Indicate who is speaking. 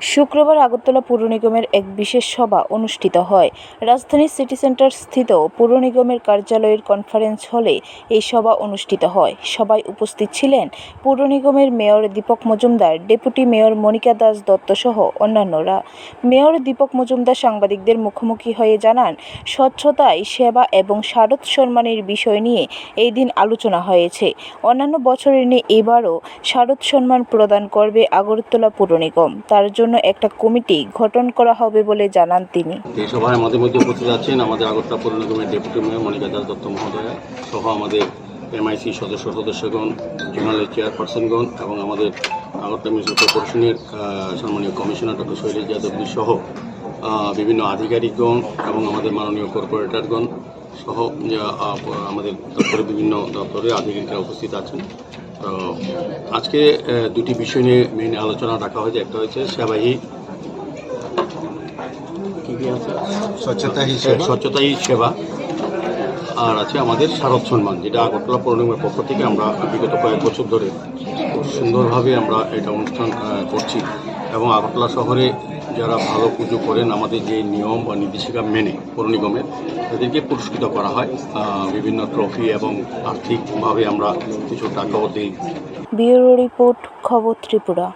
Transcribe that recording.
Speaker 1: শুক্রবার আগরতলা পুর নিগমের এক বিশেষ সভা অনুষ্ঠিত হয়। রাজধানীর সিটি সেন্টার স্থিত পুর নিগমের কার্যালয়ের কনফারেন্স হলে এই সভা অনুষ্ঠিত হয়। সভায় উপস্থিত ছিলেন পুর নিগমের mayor Dipak Majumdar, deputy mayor Monika Das Datta সহ অন্যান্যরা। মেয়র দীপক মজুমদার সাংবাদিকদের মুখোমুখি হয়ে জানান, স্বচ্ছতায় সেবা এবং শারদ সম্মানের বিষয় নিয়ে এই দিন আলোচনা হয়েছে। অন্যান্য বছরের নিয়ে এবারও শারদ সম্মান প্রদান করবে আগরতলা পুর নিগম। তার জন্য একটা কমিটি গঠন করা হবে বলে জানান তিনি।
Speaker 2: এই সভায় আমাদের মধ্যে উপস্থিত আছেন আমাদের আগরতলা পৌর নিগমের ডেপুটি মেয়র মনিকা দাস দত্ত মহোদয়া সহ আমাদের এমআইসি সদস্য সদস্যগণ জোনালের চেয়ারপারসনগণ এবং আমাদের আগরতলা মিউনিসিপাল কর্পোরেশনের সম্মানীয় কমিশনার ডক্টর শৈলেশ যাদবজি সহ বিভিন্ন আধিকারিকগণ এবং আমাদের মাননীয় কর্পোরেটরগণ সহ আমাদের দপ্তরের বিভিন্ন দপ্তরের আধিকারিকরা উপস্থিত আছেন। তো আজকে দুটি বিষয় নিয়ে মেন আলোচনা রাখা হয়েছে। একটা হয়েছে সেবাহী স্বচ্ছতাই সেবা। আর আছে আমাদের শারদ সম্মান যেটা আগরতলা পৌর নিগমের পক্ষ থেকে আমরা বিগত কয়েক বছর ধরে খুব সুন্দরভাবে আমরা এটা অনুষ্ঠান করছি। এবং আগরতলা শহরে যারা ভালো পুজো করেন, আমাদের যে নিয়ম বা নির্দেশিকা মেনে পৌর নিগমের তাদেরকে পুরস্কৃত করা হয়। বিভিন্ন ট্রফি এবং আর্থিকভাবে আমরা কিছু টাকাও দিই
Speaker 1: ব্যুরো রিপোর্ট, খবর ত্রিপুরা।